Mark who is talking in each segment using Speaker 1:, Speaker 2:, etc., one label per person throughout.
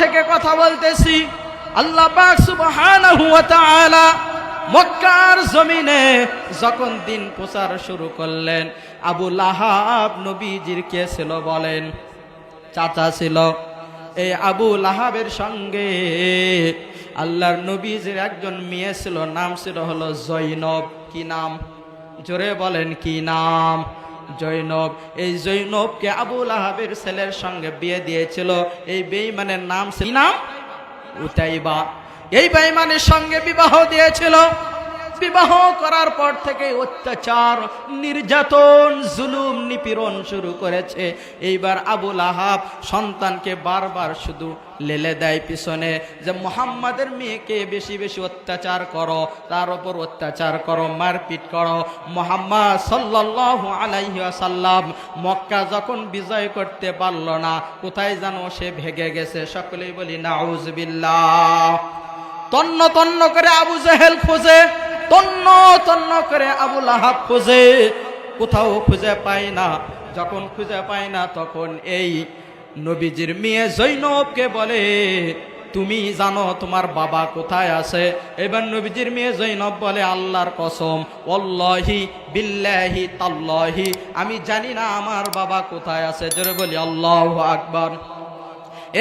Speaker 1: থেকে কথা বলতেছি, আল্লাহ মক্কার জমিনে যখন দিন প্রচার শুরু করলেন, আবু লাহাব নবীজির কে ছিল বলেন? চাচা ছিল। এই আবু লাহাবের সঙ্গে আল্লাহর নবীজির একজন মেয়ে ছিল, নাম ছিল হলো জৈনব। কি নাম? জোরে বলেন, কি নাম? জৈনব, এই জৈনবকে আবুল আহাবের ছেলের সঙ্গে বিয়ে দিয়েছিল। এই বেইমানের নাম নাম? উতাইবা। এই বেইমানের সঙ্গে বিবাহ দিয়েছিল। বিবাহ করার পর থেকে অত্যাচার, নির্যাতন, জুলুম, নিপীড়ন শুরু করেছে। এইবার আবুল আহাব সন্তানকে বারবার শুধু লেলে দেয় পিছনে যে, মোহাম্মদের মেয়েকে বেশি বেশি অত্যাচার করো, তার ওপর অত্যাচার করো, মারপিট করো। মোহাম্মদ সাল্লাল্লাহু আলাইহি আসাল্লাম মক্কা যখন বিজয় করতে পারল না, কোথায় যেন সে ভেগে গেছে। সকলেই বলি, নাউজবিল্লাহ। তন্ন তন্ন করে আবু জেহেল খোঁজে। তন্ন তন্ন করে আবু লাহাব খুঁজে, কোথাও খুঁজে পায় না। যখন খুঁজে পায় না, তখন এই নবীজির মেয়ে জৈনবকে বলে, তুমি জানো তোমার বাবা কোথায় আছে? এবার নবীজির মেয়ে জৈনব বলে, আল্লাহর কসম অল্লাহি বিল্লাহি তাল্লাহি, আমি জানি না আমার বাবা কোথায় আছে। জোরে বলি, আল্লাহ আকবর।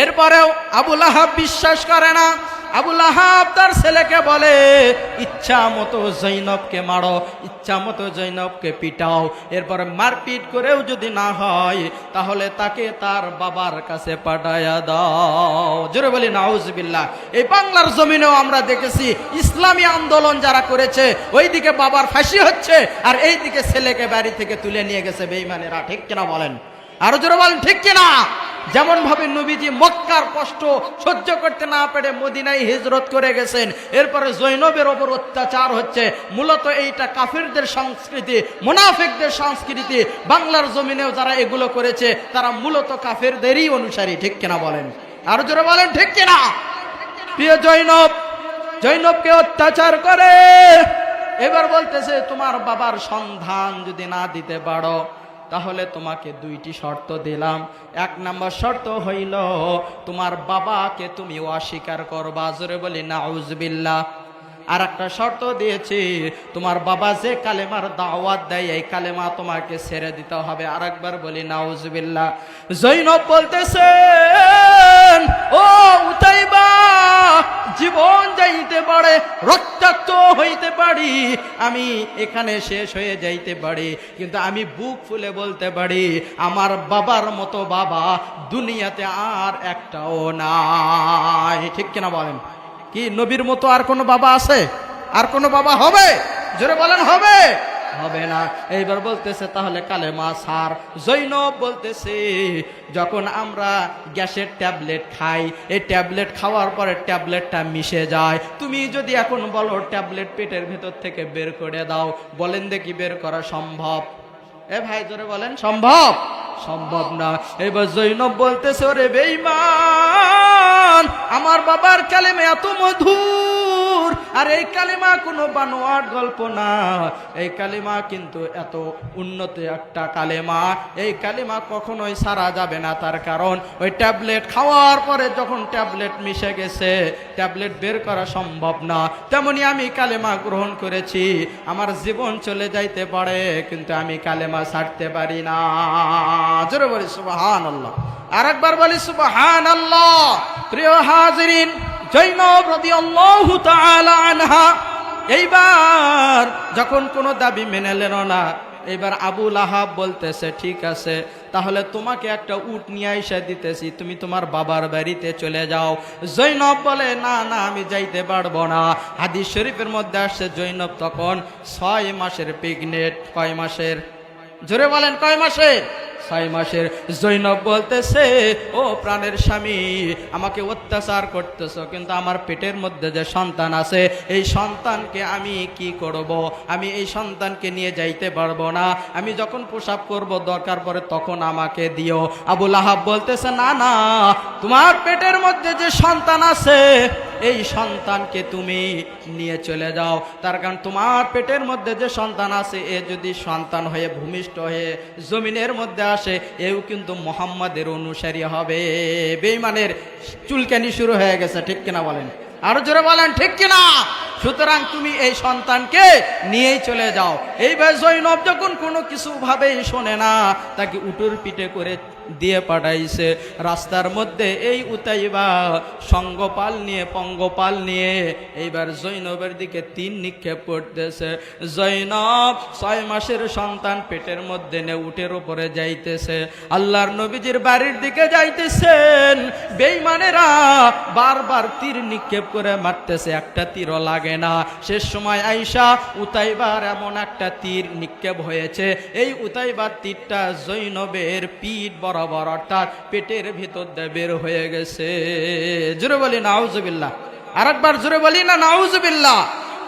Speaker 1: এরপরেও আবুল আহাব বিশ্বাস করে না। আবুল আহাব তার ছেলেকে বলে, ইচ্ছা মতো জৈনবকে মারো, ইচ্ছা মতো জৈনবকে পিটাও। এরপরে মারপিট করেও যদি না হয়, তাহলে তাকে তার বাবার কাছে পাঠায়া দাও। জোরে বলি, নাউজবিল্লাহ। এই বাংলার জমিনেও আমরা দেখেছি, ইসলামী আন্দোলন যারা করেছে, ওইদিকে বাবার ফাঁসি হচ্ছে, আর এইদিকে ছেলেকে বাড়ি থেকে তুলে নিয়ে গেছে বেইমানেরা ঠিক কিনা বলেন? আরও জোরে বলেন, ঠিক কিনা? যেমন ভাবে নবীজি মক্কার কষ্ট সহ্য করতে না পেরে মদিনায় হিজরত করে গেছেন। এরপরে জৈনবের ওপর অত্যাচার হচ্ছে। মূলত এইটা কাফিরদের সংস্কৃতি, মুনাফিকদের সংস্কৃতি। বাংলার জমিনেও যারা এগুলো করেছে, তারা মূলত কাফেরদেরই অনুসারী। ঠিক কিনা বলেন? আরও জোরে বলেন, ঠিক কিনা? প্রিয় জৈনব, জৈনবকে অত্যাচার করে। এবার বলতেছে, তোমার বাবার সন্ধান যদি না দিতে পারো তাহলে তোমাকে দুইটি শর্ত দিলাম। এক নম্বর শর্ত হইল, তোমার বাবাকে তুমি অস্বীকার করবা। জোরে বলি না উজবিল্লা আর একটা শর্ত দিয়েছি, তোমার বাবা যে কালেমার দাওয়াত দেয়, এই কালেমা তোমাকে ছেড়ে দিতে হবে। আর একবার বলি, নাউজবিল্লাহ। জৈনব বলতেছেন ও উতাইবা, জীবন যাইতে পারে, রক্তাক্ত হইতে পারি, আমি এখানে শেষ হয়ে যাইতে পারি, কিন্তু আমি বুক ফুলে বলতে পারি, আমার বাবার মতো বাবা দুনিয়াতে আর একটাও নাই। ঠিক কিনা বলেন? কি নবীর মতো আর কোনো বাবা আছে? আর কোনো বাবা হবে? জোরে বলেন, হবে। হবে না। এইবার বলতেছে, তাহলে কালেমা সার। জৈনব বলতেছে, যখন আমরা গ্যাসের ট্যাবলেট খাই, এই ট্যাবলেট খাওয়ার পরে ট্যাবলেটটা মিশে যায়। তুমি যদি এখন বলো, ট্যাবলেট পেটের ভেতর থেকে বের করে দাও। বলেন দেখি বের করা সম্ভব? এ ভাই, জোরে বলেন, সম্ভব? সম্ভব না। এবার জৈনব বলতেছে, ওরে বেইমান আমার বাবার কালেমে এত মধুর। আর এই কালিমা কোনো বানোয়াট গল্প না। এই কালিমা কিন্তু এত উন্নত একটা কালেমা। এই কালিমা কখনোই সারা যাবে না তার কারণ ওই ট্যাবলেট খাওয়ার পরে যখন ট্যাবলেট মিশে গেছে, ট্যাবলেট বের করা সম্ভব না। তেমনি আমি কালেমা গ্রহণ করেছি। আমার জীবন চলে যাইতে পারে, কিন্তু আমি কালেমা ছাড়তে পারি না। জোরে বলি সুবাহান আল্লাহ আর একবার বলি সুবাহান আল্লাহ প্রিয় হাজরিন এইবার যখন কোনো দাবি মেনে নিল না এবার আবু আহাব বলতেছে, ঠিক আছে, তাহলে তোমাকে একটা উট নিয়ে এসে দিতেছি, তুমি তোমার বাবার বাড়িতে চলে যাও। জৈনব বলে, না না, আমি যাইতে পারব না। হাদিস শরীফের মধ্যে আসছে, জৈনব তখন ছয় মাসের পিগনেট কয় মাসের? জোরে বলেন, কয় মাসের? ছয় মাসের জৈনব বলতেছে, ও প্রাণের স্বামী, আমাকে অত্যাচার করতেছ, কিন্তু আমার পেটের মধ্যে যে সন্তান আছে, এই সন্তানকে আমি কি করব? আমি এই সন্তানকে নিয়ে যাইতে পারব না। আমি যখন প্রসাব করব দরকার পড়ে তখন আমাকে দিও। আবুল আহাব বলতেছে, না না, তোমার পেটের মধ্যে যে সন্তান আছে এই সন্তানকে তুমি নিয়ে চলে যাও। তার কারণ তোমার পেটের মধ্যে যে সন্তান আছে, এ যদি সন্তান হয়ে, ভূমিষ্ঠ হয়ে, জমিনের মধ্যে আসে, এও কিন্তু মোহাম্মদের অনুসারী হবে। বেইমানের চুলকানি শুরু হয়ে গেছে, ঠিক কিনা বলেন? আরও জোরে বলেন, ঠিক কিনা? সুতরাং তুমি এই সন্তানকে নিয়েই চলে যাও। এইবার জৈনব যখন কোনো কিছু ভাবেই শোনে না, তাকে উটুর পিঠে করে দিয়ে পাঠাইছে। রাস্তার মধ্যে এই উতাইবা, সঙ্গপাল নিয়ে, পঙ্গপাল নিয়ে। এইবার জৈনবের দিকে তিন নিক্ষেপ করতেছে। জৈনব ছয় মাসের সন্তান পেটের মধ্যে নে উটের উপরে যাইতেছে। আল্লাহর নবীজির বাড়ির দিকে যাইতেছেন। বেইমানেরা বারবার তীর নিক্ষেপ করে মারতেছে। একটা তীরও লাগে না। শেষ সময় আইসা উতাইবার এমন একটা তীর নিক্ষেপ হয়েছে। এই উতাইবার তীরটা জৈনবের পিঠ বরাবর অর্থাৎ পেটের ভিতর দিয়ে বের হয়ে গেছে। জোরে বলি, নাউজুবিল্লাহ। আরেকবার জোরে বলি না, নাউজুবিল্লাহ।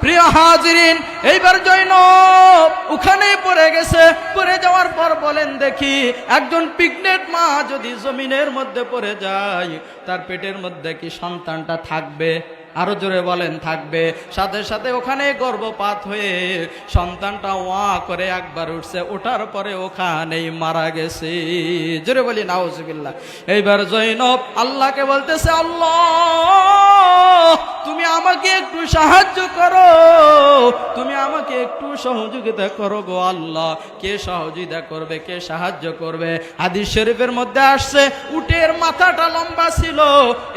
Speaker 1: প্রিয় হাজিরিন, এইবার জৈনব ওখানে পড়ে গেছে। পড়ে যাওয়ার পর বলেন দেখি, একজন পিগনেট মা যদি জমিনের মধ্যে পড়ে যায়, তার পেটের মধ্যে কি সন্তানটা থাকবে? আরও জোরে বলেন, থাকবে। সাথে সাথে ওখানে গর্ভপাত হয়ে সন্তানটা ওয়া করে একবার উঠছে, ওঠার পরে ওখানেই মারা গেছে। জোরে বলি নাউজবিল্লা এইবার জৈনব আল্লাহকে বলতেছে, আল্লাহ! তুমি আমাকে একটু সাহায্য করো। তুমি আমাকে একটু সহযোগিতা করো গো আল্লাহ। কে সহযোগিতা করবে, কে সাহায্য করবে? হাদিস শরীফের মধ্যে আসছে, উটের মাথাটা লম্বা ছিল।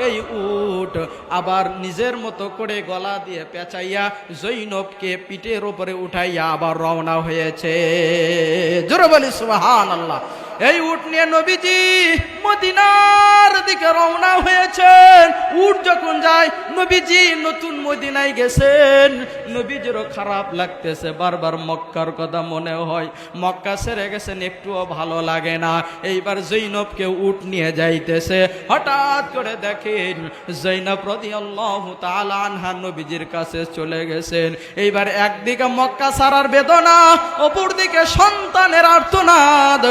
Speaker 1: এই উট আবার নিজের মতো করে গলা দিয়ে পেঁচাইয়া জৈনবকে পিঠের উপরে উঠাইয়া আবার রওনা হয়েছে। জোরে বলি সুবহান আল্লাহ এই উট নিয়ে নবীজি মদিনার দিকে রওনা হয়েছেন। উট যখন যায়, নবীজি নতুন মদিনায় গেছেন। নবীজিরও খারাপ লাগতেছে, বারবার মক্কার কথা মনে হয়। মক্কা সেরে গেছেন, একটুও ভালো লাগে না। এইবার জৈনবকে উট নিয়ে যাইতেছে। হঠাৎ করে দেখেন, জৈনব প্রতি আল্লাহ নবীজির কাছে চলে গেছেন। এইবার একদিকে মক্কা সারার বেদনা অপর দিকে সন্তানের আর্তনাদ।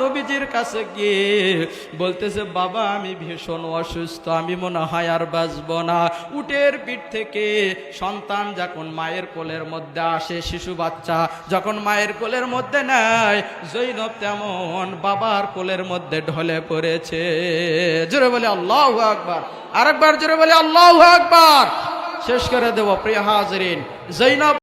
Speaker 1: নবীজির কাছে গিয়ে বলতেছে, বাবা, আমি ভীষণ অসুস্থ, আমি মনে হয় আর বাঁচব না। উটের পিঠ থেকে সন্তান যখন মায়ের কোলের মধ্যে আসে, শিশু বাচ্চা যখন মায়ের কোলের মধ্যে নেয়, জৈনব তেমন বাবার কোলের মধ্যে ঢলে পড়েছে। জোরে বলে আল্লাহ আকবার। আরেকবার জোরে বলে আল্লাহ আকবার। শেষ করে দেব, প্রিয় হাজরিন, জৈনব